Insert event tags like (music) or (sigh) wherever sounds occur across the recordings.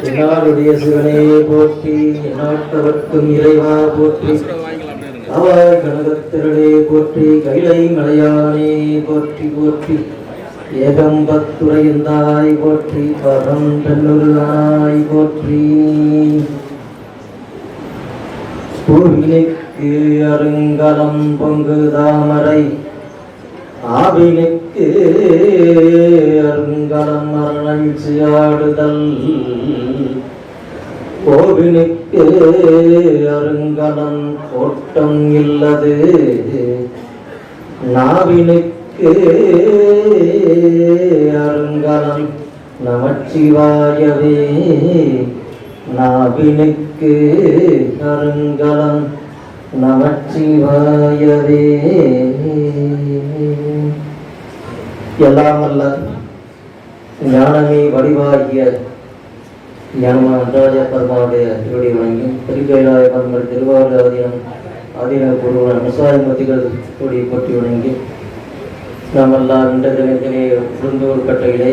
என்னாளுடைய சிவனே போற்றி நாட்டவர்க்கும் இறைவா போற்றி அவாய் கனகத்திரளே போற்றி கைலை மலையானே போற்றி போற்றி ஏகம்பத்துறையந்தாய் போற்றி பரம் தன்னுருளாய் போற்றி. பூவினைக்கு அருங்கலம் பொங்கு தாமரை ஆவினுக்கு அருங்கலம் மரணாடுதல் கோவினுக்கு அருங்கலம் கோட்டம் இல்லது. நாவினுக்கு அருங்கலம் நமச்சிவாயவே. நாவினுக்கு அருங்கலம் நமச்சிவாயவே. எல்லாம் அல்ல ஞானமே வடிவாகிய ஞானமா நடராஜா பர்மாவுடைய திருவடி வணங்கி திருக்கைலாய பரமர் திருவாரூர் ஆதீனம் ஆதீன குருவன் முசாரிமதிகள் திருவடி போற்றி வணங்கி நாமெல்லாம் இன்ற தினத்திலே புரிந்தூர் கட்டையிலே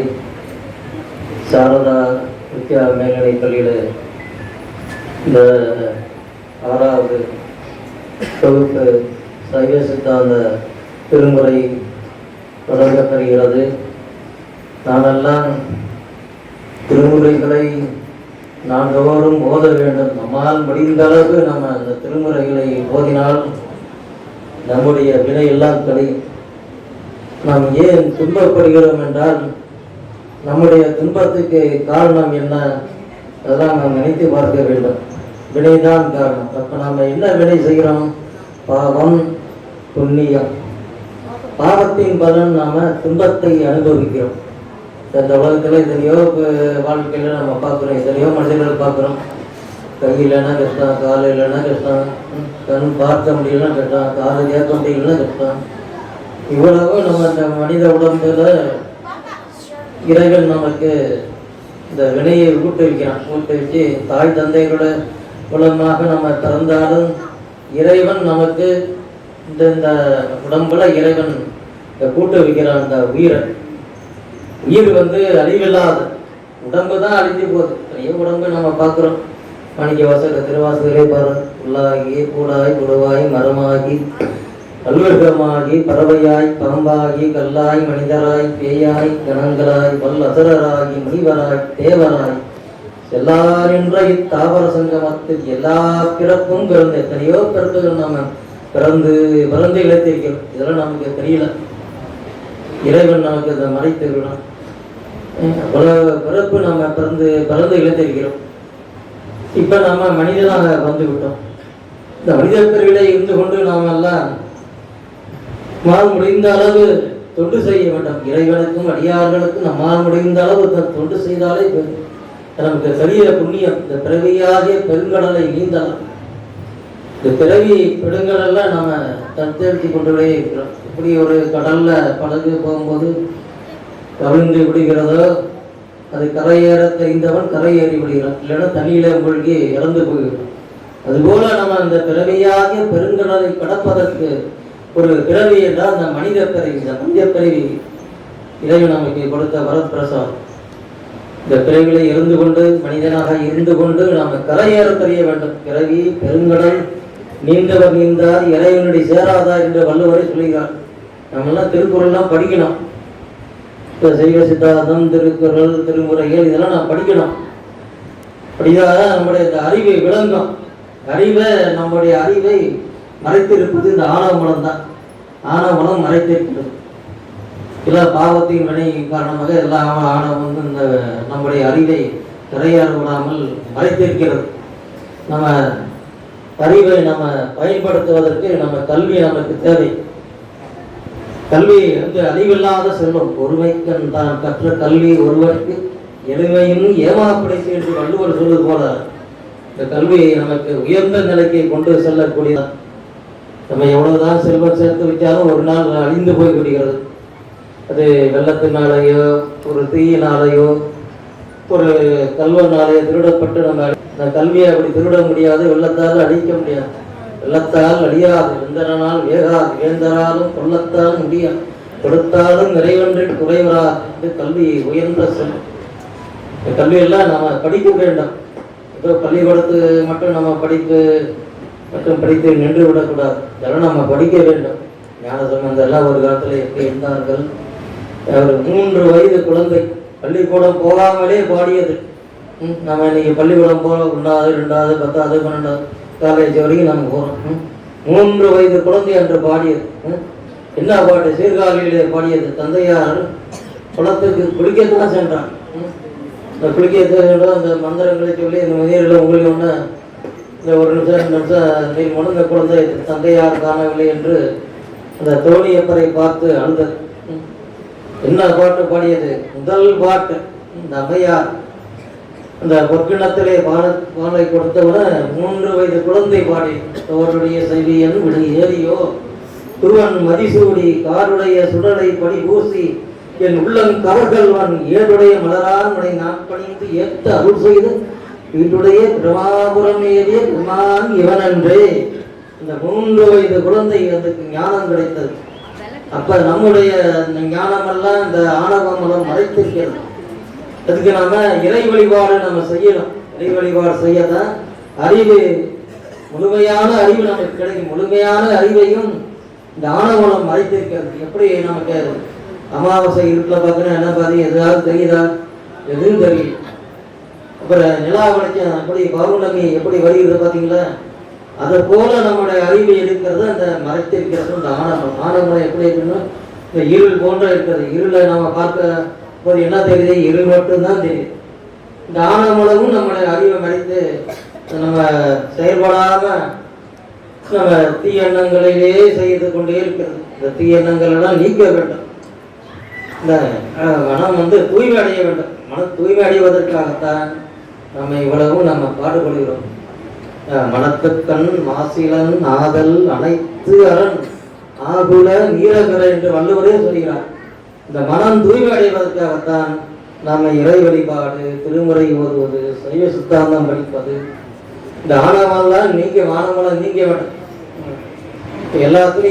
சாரதா வித்யா மேல்நிலை பள்ளியில் இந்த ஆறாவது தொகுப்பு சைவ சித்தாந்த திருமுறை தொடங்கப்படுகிறது. தானெல்லாம் திருமுறைகளை நான்கவரும் ஓத வேண்டும். நம்மால் முடிந்த அளவு நம்ம அந்த திருமுறைகளை ஓதினால் நம்முடைய வினை எல்லாம் கழியும் நாம் ஏன் துன்பப்படுகிறோம் என்றால் நம்முடைய துன்பத்துக்கு காரணம் என்ன? அதெல்லாம் நாம் நினைத்து பார்க்க வேண்டும். வினைதான் காரணம். அப்ப நாம் என்ன வினை செய்கிறோம்? பாவம் புண்ணியம். பாவத்தின் பலன் நாம துன்பத்தை அனுபவிக்கிறோம். இந்த உலகத்துல எத்தனையோ வாழ்க்கையில் வாழ்க்கையில நம்ம பார்க்குறோம் எத்தனையோ மனிதர்கள் பார்க்குறோம். கை இல்லைன்னா கஷ்டம் கால் இல்லைன்னா கஷ்டம் கண் பார்க்க முடியலன்னா கஷ்டம் காது கேட்க முடியலன்னா கஷ்டம். இவ்வளவு நம்ம இந்த மனித உடம்புல இறைவன் நமக்கு இந்த வினையை ஊட்டுவிக்கிறான் ஊட்டுவிச்சு தாய் தந்தைகளோட மூலமாக நம்ம பிறந்தாலும் இறைவன் நமக்கு இந்த இந்த உடம்புல இறைவன் இந்த கூட்டு வைக்கிறான் இந்த உயிரை. உயிர் வந்து அழிவில்லாத உடம்பு தான் அழிஞ்சு போகுது. நிறைய உடம்பு நம்ம பார்க்குறோம். மணிக்க வாசக திருவாசகரே பாரு உள்ளாகி கூடாய் குழுவாய் மரமாகி கல்வர்க்கமாகி பறவையாய் பாம்பாகி கல்லாய் மனிதராய் பேயாய் கணங்களாய் வல்லசரராகி முனிவராய் தேவராய். எல்லாரின்ற இத்தாவர சங்கமத்தில் எல்லா பிறப்பும் பிறந்து எத்தனையோ பிறப்புகள் நாம பிறந்து பிறந்து இழைத்திருக்கிறோம் இதெல்லாம் நமக்கு தெரியல. இறைவன் நமக்கு அதை மறைத்து விடும் பிறப்பு நாம பிறந்து பிறந்து இழைத்திருக்கிறோம் இப்ப நாம மனிதனாக வந்து விட்டோம். இந்த மனித இருந்து கொண்டு நாம் எல்லாம் நம்மால் முடிந்த அளவு தொண்டு செய்ய வேண்டும். இறைவனுக்கும் அடியார்களுக்கும் நம்மால் முடிந்த அளவு தொண்டு செய்தாலே நமக்கு பெரிய புண்ணியம் இந்த பிறவியாகிய பெருங்கடலை நீந்தலாம். இந்த பிறவி பெருங்கடல்ல நாம தத்தெடுத்து கொண்டு இருக்கிறோம். இப்படி ஒரு கடல்ல படகு போகும்போது கவிழ்ந்து விடுகிறதோ அது கரையேற தெரிந்தவன் கரையேறி விடுகிறான். இல்லைன்னா தண்ணியில மூழ்கி இறந்து போகிறான் அதுபோல நம்ம அந்த பிறவியாக பெருங்கடலை கடப்பதற்கு ஒரு பிறவி என்றால் அந்த மனித பிறவி இந்த மனித பிறவி இறைவன் நமக்கு கொடுத்த வரப்பிரசாதம். இந்த பிறவிகளை இருந்து கொண்டு மனிதனாக இருந்து கொண்டு நாம் கரையேற தெரிய வேண்டும். பிறவி பெருங்கடல் நீண்டவர் நீந்தார் இறைவனுடைய சேராதார் என்று வள்ளுவரை சொல்கிறார் நம்மெல்லாம் திருக்குறள்லாம் படிக்கணும். இப்போ சைவ சித்தாந்தம் திருக்குறள் திருமுறைகள் இதெல்லாம் நான் படிக்கணும். படித்தாதான் நம்முடைய இந்த அறிவை விளங்கும். அறிவை நம்முடைய அறிவை மறைத்திருப்பது இந்த ஆணவமலம் தான் ஆணவ மனம் மறைத்திருக்கிறது. எல்லா பாவத்தின் வினை காரணமாக எல்லா ஆணவம் வந்து இந்த நம்முடைய அறிவை கரையாற விடாமல் மறைத்திருக்கிறது. நம்ம அறிவை நம்ம பயன்படுத்துவதற்கு நம்ம கல்வி நமக்கு தேவை. கல்வி வந்து அறிவில்லாத செல்வம். ஒருமைக்கன் தான் கற்ற கல்வி ஒருவருக்கு எளிமையும் ஏமாப்படைத்து என்று வள்ளுவர் சொல்வது போல இந்த கல்வி நமக்கு உயர்ந்த நிலைக்கு கொண்டு செல்லக்கூடிய நம்ம எவ்வளவுதான் செல்வம் சேர்த்து வைத்தாலும் ஒரு நாள் அழிந்து போய் விடுகிறது அது வெள்ளத்தினாலேயோ ஒரு தீயினாலேயோ ஒரு கல்வனாலேயோ திருடப்பட்டு நம்ம அந்த கல்வியை அப்படி திருட முடியாது வெள்ளத்தால் அழிக்க முடியாது. வெள்ளத்தால் அழியாது வெந்தனால் வேகாது வேந்தராலும் கொள்ளத்தால் முடியாது. கொடுத்தாலும் நிறைவன்றில் குறைவரா என்று கல்வி உயர்ந்த சொல். இந்த கல்வியெல்லாம் நம்ம படிக்க வேண்டும். ஏதோ பள்ளிக்கூடத்து மட்டும் நம்ம படித்து மட்டும் படித்து நின்று விடக்கூடாது. இதெல்லாம் நம்ம படிக்க வேண்டும். ஞான சம்பந்தம் எல்லாம் ஒரு காலத்தில் எப்படி இருந்தார்கள்? மூன்று வயது குழந்தை. பள்ளிக்கூடம் போகாமலே பாடியது. ம், நம்ம இன்னைக்கு பள்ளிக்கூடம் போக ஒன்றாவது ரெண்டாவது பத்தாவது பன்னெண்டாவது காலேஜ் வரைக்கும் நம்ம போகிறோம் மூன்று வயது குழந்தை என்று பாடியது. ம், என்ன பாட்டு? சீர்காழியிலே பாடியது. தந்தையார் குளத்துக்கு குளிக்கத்தான் சென்றான் ம், இந்த குளிக்க அந்த மந்திரங்களை சொல்லி இந்த மதியரில் உங்களுக்கு ஒன்று இந்த ஒரு நிமிஷம் ரெண்டு நிமிஷம் நீ இந்த குழந்தை தந்தையார் காணவில்லை என்று அந்த தோணியப்பரை பார்த்து அழுதது. என்ன பாட்டு பாடியது முதல் பாட்டு. இந்த அவையார் அந்த பொற்கிணத்திலே பாட பாலை கொடுத்தவுடன் மூன்று வயது குழந்தை பாடி அவருடைய செவியன் விடு ஏறியோ. துருவன் மதிசூடி காருடைய சுடலை படி பூசி என் உள்ளம் கவர்கள்வன் ஏழுடைய மலரான் உடை நான் பணிந்து ஏத்த அருள் செய்து வீட்டுடைய பிரமாபுரம் ஏறிய பெருமான் இவனன்றே. இந்த மூன்று வயது குழந்தை அதுக்கு ஞானம் கிடைத்தது. அப்போ நம்முடைய இந்த ஞானமெல்லாம் இந்த ஆணவ மறைத்திருக்கிறது அதுக்கு நாம இறை வழிபாடு நம்ம செய்யணும். இறை வழிபாடு செய்ய தான் அறிவு முழுமையான அறிவு நமக்கு கிடைக்கும். முழுமையான அறிவையும் இந்த ஆணவங்களும் மறைத்திருக்கிறது எப்படி நமக்கு அமாவாசை இருட்டில் பார்க்கணும் என்ன பாதி எதாவது தெரியுதா? எதுவும் தெரியும் அப்புறம் நிலா வெளிச்சம் எப்படி பௌர்ணமி எப்படி வருகிறது பார்த்தீங்களா? அதை போல நம்முடைய அறிவு இருக்கிறது அந்த மறைத்திருக்கிறது இந்த ஆணவம் ஆணவம் எப்படி இருக்குன்னா இந்த இருள் போன்ற இருக்கிறது. இருளை நம்ம பார்க்க போது என்ன தெரியுது? இருள் மட்டும்தான் தெரியுது. இந்த ஆணவமும் நம்முடைய அறிவை மறைத்து நம்ம செயல்படாம நம்ம தீயெண்ணங்களிலே செய்து கொண்டே இருக்கிறது. இந்த தீயெண்ணங்கள் எல்லாம் நீக்க வேண்டும். இந்த மனம் வந்து தூய்மை அடைய வேண்டும். மனம் தூய்மை அடைவதற்காகத்தான் நம்ம இவ்வளவும் நம்ம பாடுபடுகிறோம். மனத்துக்கண் மாசிலன் ஆதல் அனைத்து அரண் ஆகுல நீலகர என்று வள்ளுவரே சொல்கிறார். இந்த மனம் தூய்மை அடைவதற்காகத்தான் நாம் இறை வழிபாடு திருமுறை ஓதுவது சைவ சித்தாந்தம் படிப்பது. இந்த ஆணவம்லாம் நீங்க ஆணவம் நீங்க வேண்டும். இப்ப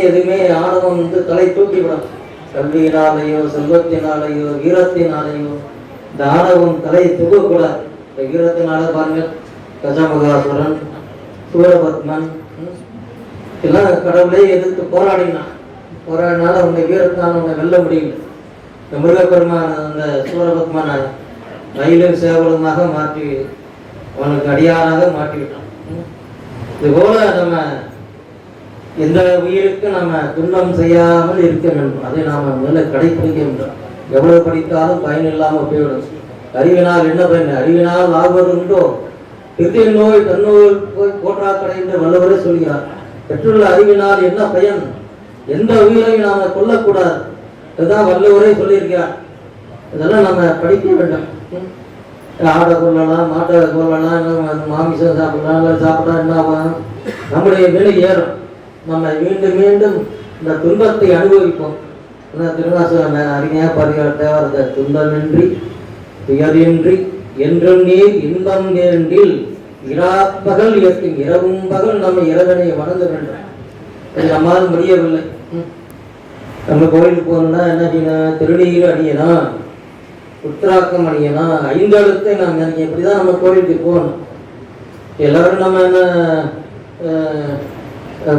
எதுவுமே ஆணவம் வந்து தலை தூக்கிவிடும். கல்வியினாலேயோ செல்வத்தினாலேயோ வீரத்தினாலேயோ இந்த ஆணவம் தலை தூக்கக்கூடாது. இந்த வீரத்தினால பாருங்கள் கஜமகாசுரன் சூரபத்மன் எல்லாம் கடவுளே எதிர்த்து போராடினான் போராடினால அவங்க வீரத்தான் அவங்க வெல்ல முடியல. இந்த முருகப்பெருமான் அந்த சூரபத்மனை ரயிலும் சேவலுமாக மாற்றி அவனுக்கு அடியாராக மாற்றி விட்டான் ம். இது போல நம்ம எந்த உயிருக்கு நம்ம துன்பம் செய்யாமல் இருக்க வேண்டும். அதை நாம் முதல்ல கடைபிடிக்க வேண்டும். எவ்வளவு படித்தாலும் பயன் இல்லாமல் போய்விடும். அறிவினால் என்ன பயன்? அறிவினால் லாபம் உண்டோ? திருத்திய நோய் தன்னோய் போய் போற்றாக்கடை என்று வல்லவரே சொல்கிறார். பெற்றுள்ள அறிவினால் என்ன பயன்? எந்த உயிரையும் நாம கொல்லக்கூடாது? இதுதான் வல்லவரே சொல்லியிருக்கிறார். இதெல்லாம் நம்ம படிக்க வேண்டும். ஆடை கொள்ளலாம் மாட்டை கொள்ளலாம் இன்னும் மாமிசம் சாப்பிடலாம் இல்லை சாப்பிட்டா என்ன ஆகும்? நம்முடைய விலை ஏறும். நம்ம மீண்டும் மீண்டும் இந்த துன்பத்தை அனுபவிப்போம். என்ன திருநாசம் அறிஞர் பதிவு தேவாரத்தை துன்பமின்றி துயரின்றி என்றும் நீர் இன்பம் வேண்டில் இராப்பகல் இயற்கும் இரவும் பகல் நம்ம இறைவனை வணங்க வேண்டும் அது நம்மால் முடியவில்லை. ம். நம்ம கோயிலுக்கு போகணும்னா என்ன செய்யணும் திருநீர் அணியனா உத்ராக்கம் அணியனா ஐந்தெழுத்தை நாம் நினைக்க இப்படிதான் நம்ம கோயிலுக்கு போகணும். எல்லாரும் நம்ம என்ன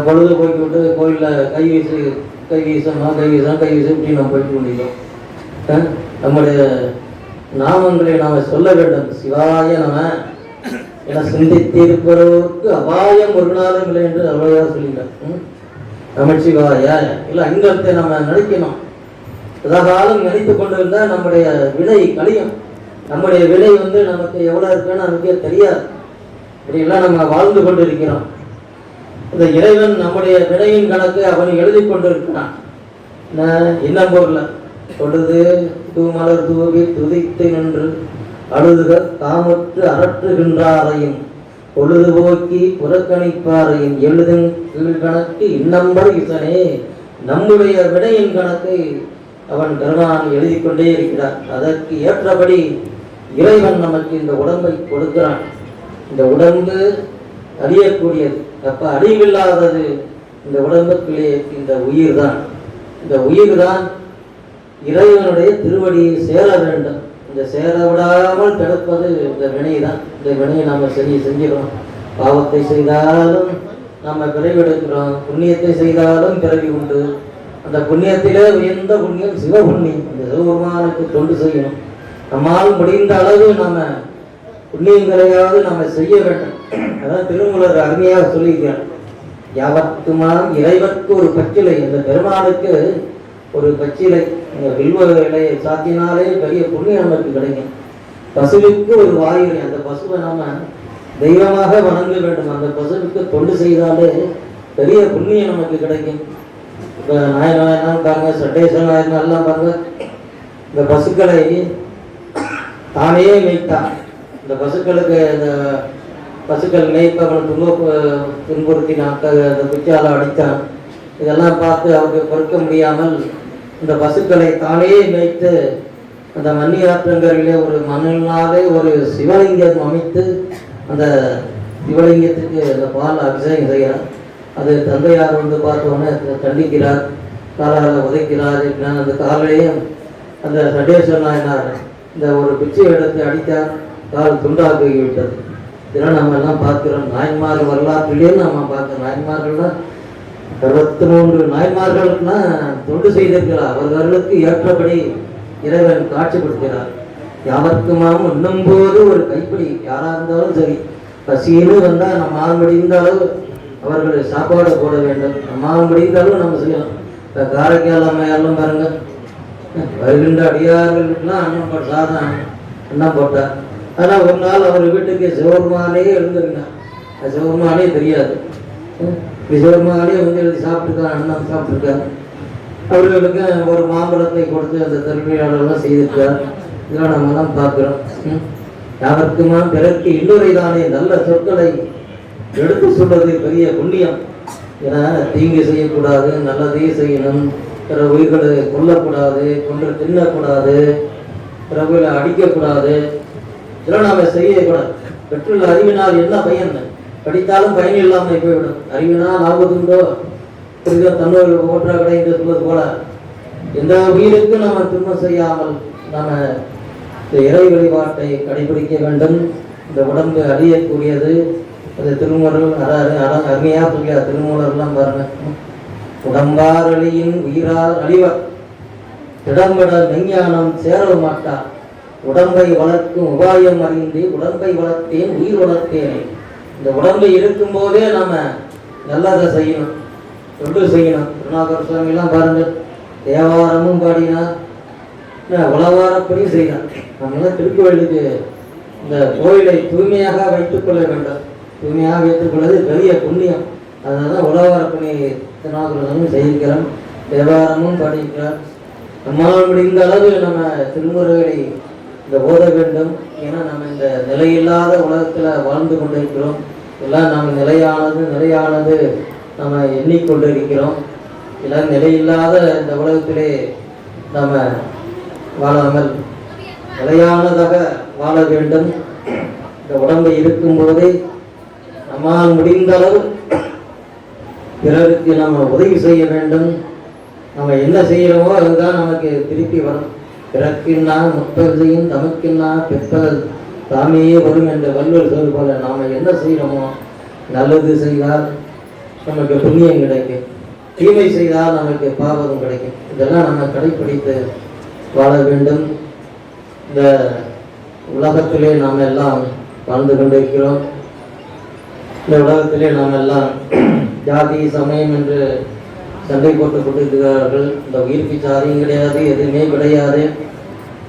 பொழுது போய்க்கு விட்டு கோயிலில் கை வீசு கை வீசமா கை வீசம் கை வீசு இப்படி நம்ம போயிட்டு முடியும் நம்முடைய நாமங்களை நாம் சொல்ல வேண்டும். சிவாய நம என சிந்தித்திருப்பவருக்கு அபாயம் ஒரு நாளும் இல்லை என்று அவ்வளோதா சொல்லிட்டார் நமச்சிவாய. இல்லை அங்கத்தை நம்ம நினைக்கணும் சதாகாலம் நினைத்து கொண்டிருந்தா நம்முடைய விலை கழியும். நம்முடைய விலை வந்து நமக்கு எவ்வளவு இருக்குன்னு நமக்கே தெரியாது. இப்படியெல்லாம் நம்ம வாழ்ந்து கொண்டிருக்கிறோம். இந்த இறைவன் நம்முடைய விலையின் கணக்கு அவன் எழுதி கொண்டிருக்கிறான். என்ன- என்ன பொருள் தொழுது தூமலர் தூவி துதித்து நின்று அழுதுக காமுற்று அரற்றுகின்றாரையும் பொழுதுபோக்கி புறக்கணிப்பாரையும். எழுதும் கீழ்கணக்கு இன்னம்பர் இசனே நம்முடைய விடையின் கணக்கை அவன் கருணான் எழுதி கொண்டே இருக்கிறார் அதற்கு ஏற்றபடி இறைவன் நமக்கு இந்த உடம்பை கொடுக்கிறான். இந்த உடம்பு அறியக்கூடியது அப்ப அறிவில்லாதது இந்த உடம்புக்குள்ளே இந்த உயிர் தான் இந்த உயிர் தான் இறைவனுடைய திருவடியை சேர வேண்டும். இந்த சேர விடாமல் தடுப்பது இந்த வினை தான் இந்த வினையை நாம் சரி செஞ்சிடறோம் பாவத்தை செய்தாலும் நம்ம பிறவெடுக்கிறோம் புண்ணியத்தை செய்தாலும் பிறவி உண்டு. அந்த புண்ணியத்திலே உயர்ந்த புண்ணியம் சிவபுண்ணியம் இந்த சிவபெருமானுக்கு தொண்டு செய்யணும். நம்மால் முடிந்த அளவு நாம புண்ணியங்களையாவது நாம செய்ய வேண்டும். அதான் திருமூலர் அருமையாக சொல்லியிருக்கிறார். யாவத்துமாம் இறைவற்கு ஒரு பச்சிலை. அந்த பெருமாளுக்கு ஒரு பச்சிலை. இந்த வில்வ இலையை சாத்தினாலே பெரிய புண்ணியம் நமக்கு கிடைக்கும். பசுவுக்கு ஒரு வாயுரை அந்த பசுவை நாம தெய்வமாக வணங்க வேண்டும். அந்த பசுவுக்கு தொண்டு செய்தாலே பெரிய புண்ணியம் நமக்கு கிடைக்கும். இப்போ நாயனாயனா பாருங்க சட்டேஸ்வர நாயனாலாம் பாருங்க. இந்த பசுக்களை தானே மேய்த்தான் இந்த பசுக்களுக்கு இந்த பசுக்கள் மேய்ப்பவன் துன்ப துன்புறுத்தினான் அந்த குச்சால அடித்தான். இதெல்லாம் பார்த்து அவங்க பொறுக்க முடியாமல் இந்த பசுக்களை தானே மேய்த்து அந்த மன்னியாற்றங்கரையிலே ஒரு மண்ணினாலே ஒரு சிவலிங்கம் அமைத்து அந்த சிவலிங்கத்துக்கு அந்த பால் அபிஷேகம் செய்கிறார். அது தந்தையார் வந்து பார்த்தோன்னே கண்டிக்கிறார் காலால் உதைக்கிறார். நான் அந்த காலையும் அந்த சடேஸ்வர நாயனார் இந்த ஒரு பிச்சை எடுத்து அடித்தார். கால் துண்டாக்கி விட்டது. இதெல்லாம் நம்ம எல்லாம் பார்க்கிறோம். நாயன்மார் வரலாற்றிலே நம்ம பார்க்கிறோம் நாயன்மார்கள்லாம் அறுபத்தி மூன்று நாயன்மார்களுக்குனா தொண்டு செய்திருக்கிறார். அவர்களுக்கு ஏற்றபடி இறைவன் காட்சிப்படுத்துகிறார். யாவர்க்குமாம் உண்ணும் போது ஒரு கைப்பிடி யாரா இருந்தாலும் சரி பசின்னு வந்தால் நம்மால் முடிந்த அளவு அவர்கள் சாப்பாடு போட வேண்டும். நம்மால் முடிந்த அளவு நம்ம செய்யலாம். இப்போ காரைக்கால் அம்மையாலும் பாருங்க? வருகின்ற அடியார்களுக்கெல்லாம் அண்ணன் போட்ட சாதம் அண்ணன் போட்டார். ஆனால் ஒரு நாள் அவர் வீட்டுக்கு சிவபெருமானே எழுந்திருந்தான் சிவபெருமானே தெரியாது. இப்படி வந்து எழுதி சாப்பிட்டுருக்கார் அண்ணன் சாப்பிட்டுருக்கார். அவர்களுக்கு ஒரு மாம்பழத்தை கொடுத்து அந்த தருமையாளர்லாம் செய்திருக்கார் இதெல்லாம் நம்ம தான் பார்க்கிறோம். ம். பிறர்க்கு இன்னொரு தானே நல்ல சொற்களை எடுத்து சொல்வது பெரிய புண்ணியம். ஏன்னா தீங்கு செய்யக்கூடாது நல்லதே செய்யணும். பிற உயிர்களை கொல்லக்கூடாது கொன்று தின்னக்கூடாது பிறகுகளை அடிக்கக்கூடாது. இதெல்லாம் நாம் செய்யக்கூடாது. பெற்றுள்ள அறிவினால் என்ன பயன்? படித்தாலும் பயன் இல்லாமல் போய்விடும். அறிவினா லாபத்துண்டோ புரியுதோ தன்னோர் ஓற்றா கடை என்று சொல்வது போல. எந்த உயிருக்கும் நம்ம துன்பம் செய்யாமல் நாம இந்த இறை வழிபாட்டை கடைபிடிக்க வேண்டும். இந்த உடம்பு அறியக்கூடியது அந்த திருமுறல் அற அற அருமையாக சொல்லியா திருமூலர்லாம் பாருங்க. உடம்பாரளியின் உயிரார் அழிவர். திடம்பட மெஞ்ஞானம் சேர மாட்டார். உடம்பை வளர்க்கும் உபாயம் அறிந்து உடம்பை வளர்த்தேன் உயிர் வளர்த்தேனே. இந்த உடம்பு இருக்கும்போதே நம்ம நல்லதை செய்யணும் தொண்டு செய்யணும். திருநாகர் சுவாமிலாம் பாருங்க தேவாரமும் பாடினா உலவாரப்படியும் செய்யலாம். நம்மளாம் திருக்கோயிலுக்கு இந்த கோயிலை தூய்மையாக வைத்துக் கொள்ள வேண்டும். தூய்மையாக வைத்துக் கொள்வது பெரிய புண்ணியம். அதனால தான் உலவாரப்பணி திருநாகரனும் செய்திருக்கிறோம். தேவாரமும் பாடியிருக்கிறார். நம்மால் முடிந்த அளவு நம்ம திருமுறைகளை இந்த ஓத வேண்டும். ஏன்னா நம்ம இந்த நிலையில்லாத உலகத்தில் வாழ்ந்து கொண்டிருக்கிறோம். எல்லாம் நம்ம நிலையானது நிலையானது நம்ம எண்ணிக்கொண்டிருக்கிறோம். எல்லாம் நிலையில்லாத இந்த உலகத்திலே நம்ம வாழாமல் நிலையானதாக வாழ வேண்டும். இந்த உடம்பு இருக்கும்போதே நம்மால் முடிந்த அளவு பிறருக்கு நம்ம உதவி செய்ய வேண்டும். நம்ம என்ன செய்கிறோமோ அதுதான் நமக்கு திருப்பி வரும். பிறக்கின்னா முற்பகுதியும் தமக்கின்னா பிற்பகல் தாமே வரும் என்ற வள்ளுவர் சொல் போல நாம் என்ன செய்கிறோமோ நல்லது செய்தால் நமக்கு புண்ணியம் கிடைக்கும். தீமை செய்தால் நமக்கு பாவகம் கிடைக்கும். இதெல்லாம் நம்ம கடைப்பிடித்து வாழ வேண்டும். இந்த உலகத்திலே நாம் எல்லாம் வாழ்ந்து கொண்டிருக்கிறோம். இந்த உலகத்திலே நாம் எல்லாம் (clears throat) ஜாதி சமயம் என்று சண்டை போட்டுக் கொண்டிருக்கிறார்கள். இந்த உயிர்ப்பு சாதியும் கிடையாது எதுவுமே கிடையாது.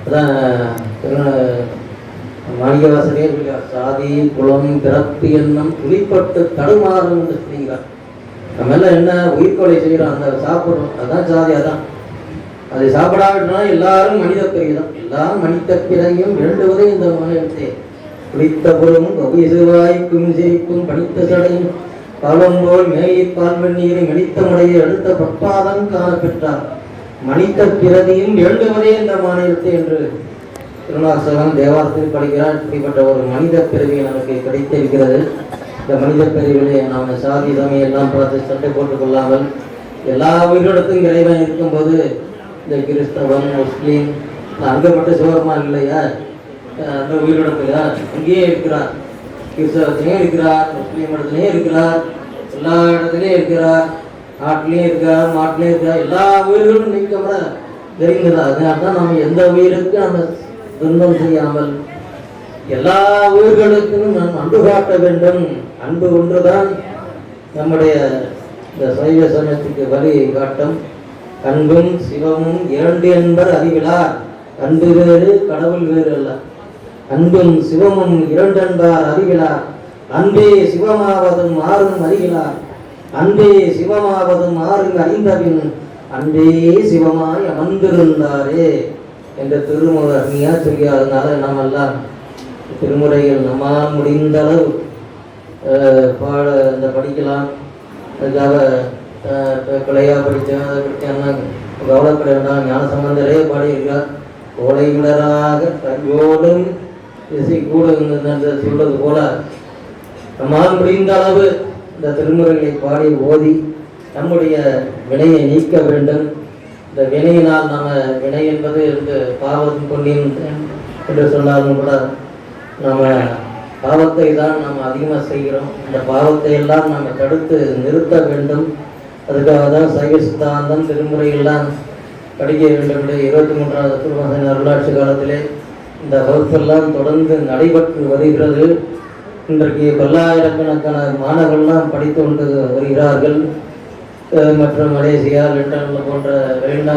அதான் திரு- சாதி குலம் பிறப்பு எண்ணம் துளிப்பட்டு தடுமாறும் என்று சொல்கிறார் நம்ம எல்லாம் என்ன உயிர்கொலை செய்கிறோம் அந்த சாப்பிட்றோம். அதான் சாதி அதான். அதை சாப்பிடாவிட்டனா எல்லாரும் மனித பிறகுதான் தான். மனித பிறகையும் வேண்டுவதே இந்த மாநிலத்தை. குளித்த பொருளும் கவிசுவாய்க்கும் சிரிப்பும் படித்த சடையும். பாலம் போல் மேயை பால் வெந்நீரை மனித்த முறையை அடுத்த பப்பாதம் காணப்பெற்றார் மனித பிறவியும் இந்த மாநிலத்தை என்று திருநாசகம் தேவாரத்தில் படிக்கிறார். இப்படிப்பட்ட ஒரு மனித பிறவி நமக்கு கிடைத்திருக்கிறது. இந்த மனித பிறவிலே நாம் சாதி சமயம் எல்லாம் பார்த்து சட்டை போட்டுக் கொள்ளாமல் எல்லா உயிரிடத்தும் இறைவன் இருக்கும்போது இந்த கிறிஸ்தவன் முஸ்லீம் அங்கே மட்டும் சிவபெருமான் இல்லையா? அந்த உயிரிழப்பில் அங்கேயே இருக்கிறார். கிறிஸ்தவத்திலையும் இருக்கிறார் முஸ்லீம் இடத்துலையும் இருக்கிறார் எல்லா இடத்துலையும் இருக்கிறார் நாட்டிலையும் இருக்கிறார் மாட்டிலையும் இருக்கிறார் எல்லா உயிர்களும் நீக்கப்பட தெரிகிறார் அதனால தான் நம்ம எந்த உயிருக்கு நம்ம துன்பம் செய்யாமல் எல்லா உயிர்களுக்கும் நாம் அன்பு காட்ட வேண்டும். அன்பு ஒன்றுதான் நம்முடைய இந்த சைவ சமயத்துக்கு வழி காட்டும். அன்பும் சிவமும் இரண்டு என்பர் அறிவிலார். அன்பு வேறு கடவுள் வேறு அல்ல. அன்பும் சிவமும் இரண்டென்றார் அறிகிறார் அன்பே சிவமாவதும் மாறும் அறிகிறார் அன்பே சிவமாவதும் ஆறும் அறிந்தபின் அன்பே சிவமாய் அமர்ந்திருந்தாரே என்ற திருமுறை அருமையா சொல்லி அதனால நாம் எல்லாம் திருமுறைகள் நம்மால் முடிந்த அளவு பாட இந்த படிக்கலாம். அதுக்காக அஹ், பிழையா படித்தேன் அதை படித்தேன்னா கவலைப்பட வேண்டாம். ஞான சம்பந்தரே பாடியிருக்கார். கோலை விடராக கையோடும் இசை கூட சொல்வது போல. நம்மால் முடிந்த அளவு இந்த திருமுறைகளை பாடி ஓதி நம்முடைய வினையை நீக்க வேண்டும். இந்த வினையினால் நம்ம வினை என்பது இந்த பாவம் கொண்டிருந்தேன் என்று சொன்னாலும் கூட நம்ம பாவத்தை தான் நாம் அதிகமாக செய்கிறோம். இந்த பாவத்தை எல்லாம் நம்ம தடுத்து நிறுத்த வேண்டும். அதுக்காக தான் சைவ சித்தாந்தம் திருமுறையெல்லாம் படிக்க வேண்டும் என்று இருபத்தி மூன்றாவது திருமகன் அருளாட்சி காலத்திலே இந்த வகுப்பெல்லாம் தொடர்ந்து நடைபெற்று வருகிறது இன்றைக்கு பல்லாயிரக்கணக்கான மாணவர்கள்லாம் படித்து கொண்டு வருகிறார்கள். மற்றும் மலேசியா லண்டனில் போன்ற வெளிநா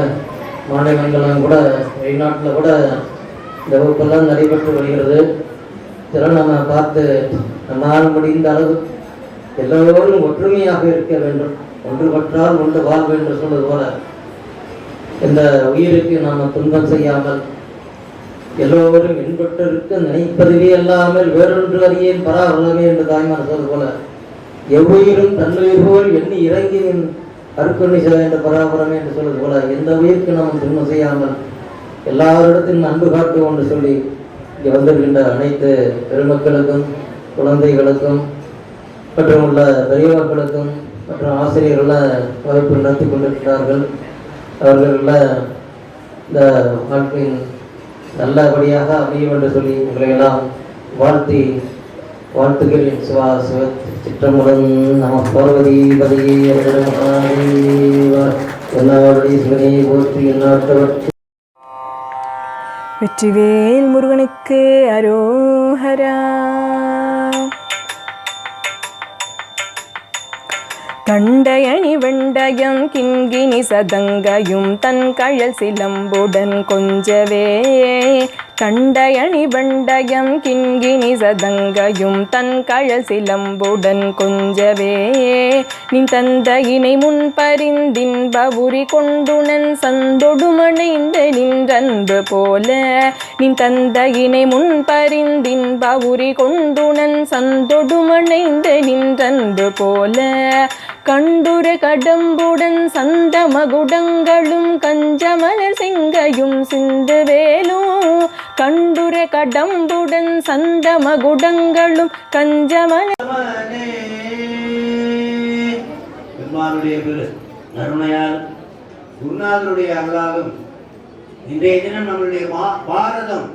மாநிலங்கள்லாம் கூட வெளிநாட்டில் கூட இந்த வகுப்பெல்லாம் நடைபெற்று வருகிறது. இதெல்லாம் நம்ம பார்த்து நம்மால் முடிந்த அளவு எல்லோரும் ஒற்றுமையாக இருக்க வேண்டும். ஒன்றுபற்றால் ஒன்று வாழ்வு என்று சொல்வது போல. இந்த உயிருக்கு நாம் துன்பம் செய்யாமல் எல்லோரும் இன்பட்டு இருக்க நினைப்பதுவே அல்லாமல் வேறொன்று அறியேன் பராபலமே என்று தாய்மார் சொல்வது போல எவ்வுயிரும் தன்னுயிர் போல் எண்ணி இறங்கி நின் அருக்கொண்ணி செல்ல என்ற பராபரமே என்று சொல்வது போல எந்த உயிருக்கு நாம் துன்பம் செய்யாமல் எல்லாரிடத்திலும் அன்பு காட்டுவோம் என்று சொல்லி இங்கே வந்திருக்கின்ற அனைத்து பெருமக்களுக்கும் குழந்தைகளுக்கும் மற்றும் உள்ள பெரியவர்களுக்கும் மற்றும் ஆசிரியர்கள வகுப்பு நடத்தி கொண்டிருக்கிறார்கள். அவர்கள் இந்த வாழ்க்கையின் நல்லபடியாக அமையும் என்று சொல்லி உங்களை எல்லாம் வாழ்த்தி வாழ்த்துகிறேன். சிவா சிவ சிற்றமுடன் நம பார்வதி பதியை எல்லாருடைய சிவனையை போற்றி எண்ணாட்டவற்றை வெற்றிவேல் முருகனுக்கு அரோஹரா. கண்டயணி வெண்டயம் கிண்கிணி சதங்கையும் தன் கழல் சிலம்புடன் கொஞ்சவே கண்டயணி வண்டயம் கிண்கிணி சதங்கையும் தன் கழல் சிலம்புடன் கொஞ்சவே. நின் தந்தையினை முன்பறிந்தின்ப உரி கொண்டுணன் சந்தொடுமணைந்த நின்றன்பு போல. நின் தந்தையினை முன்பறிந்தின்ப உரி கொண்டுணன் சந்தொடுமணைந்த நின்றன்பு போல. கண்டுர கடம்புடன் சந்த மகுடங்களும் கஞ்சமலர் சிங்கையும் சிந்து வேலும் கண்டுர கடம்புடன் சந்தம குடங்களும் கஞ்சமலர் பெருமானுடைய பெரு கருணையால் குருநாதனுடைய அருளாலும் இன்றைய தினம் நம்மளுடைய பாரதம்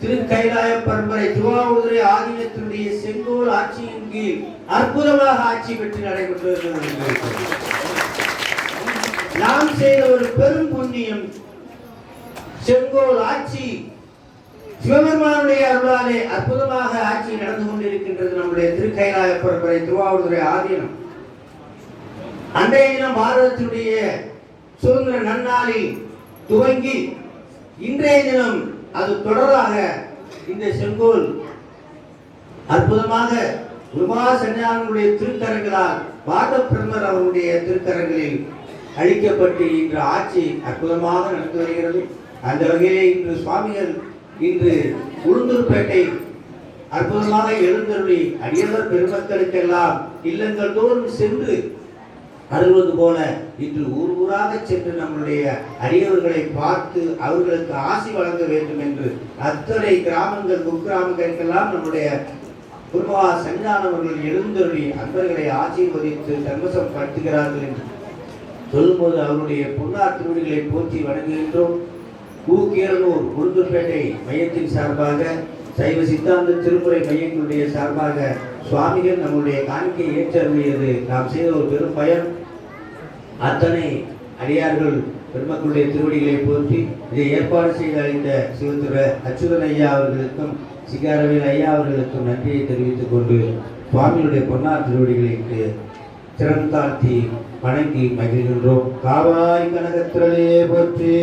திருக்கைலாய பரம்பரை திருவாவூதுரை ஆதீனத்தினுடைய செங்கோல் ஆட்சியின் கீழ் அற்புதமாக ஆட்சி பெற்று நடைபெற்றது நாம் செய்த ஒரு பெரும் புண்ணியம் செங்கோல் ஆட்சி சிவபெருமானுடைய அருளாலே அற்புதமாக ஆட்சி நடந்து கொண்டிருக்கின்றது நம்முடைய திருக்கைலாய பரம்பரை திருவாவூதுரை ஆதீனம். அன்றைய தினம் பாரதத்தினுடைய சுதந்திர நன்னாளில் துவங்கி இன்றைய தினம் அது தொடராக இந்த செங்கோல் அற்புதமாக உமா சன்னியாரனுடைய திருக்கரங்களால் பாரத பிரதமர் அவருடைய திருக்கரங்களில் அழிக்கப்பட்டு இன்று ஆட்சி அற்புதமாக நடந்து வருகிறது. அந்த வகையிலே இன்று சுவாமிகள் இன்று உளுந்தூர்பேட்டை அற்புதமான எழுந்தருளி அடியவர் பெருமக்களுக்கெல்லாம் இல்லங்கள் தோறும் சென்று அருள்வது போல இன்று ஊர் ஊராக சென்று நம்முடைய அரியவர்களை பார்த்து அவர்களுக்கு ஆசி வழங்க வேண்டும் என்று அத்தனை கிராமங்கள் குக்கிராமங்களுக்கெல்லாம் நம்முடைய குருமா சஞ்ஞானவர்கள் எழுந்தருளி அன்பர்களை ஆசீர்வதித்து சர்வசம் படுத்துகிறார்கள் என்று. சொல்லும்போது அவருடைய பொன்னார் திருவிழிகளை போற்றி வணங்குகின்றோம். கூக்கீரனூர் உருதுப்பேட்டை மையத்தின் சார்பாக சைவ சித்தாந்த திருமுறை மையத்தினுடைய சார்பாக சுவாமிகள் நம்முடைய காணிக்கை ஏற்றருளியது. நாம் செய்த ஒரு பெரும் பயன். அத்தனை அடியார்கள் பெருமக்களுடைய திருவடிகளை போற்றி இதை ஏற்பாடு செய்து அளித்த சிவத்துற அச்சுதன் ஐயா அவர்களுக்கும் சிங்காரவேல் ஐயா அவர்களுக்கும் நன்றியை தெரிவித்துக் கொண்டு சுவாமியுடைய பொன்னார் திருவடிகளுக்கு திறன் தாழ்த்தி வணங்கி மகிழ்கின்றோம். காவாய் கனகத்திரலையே போற்றி.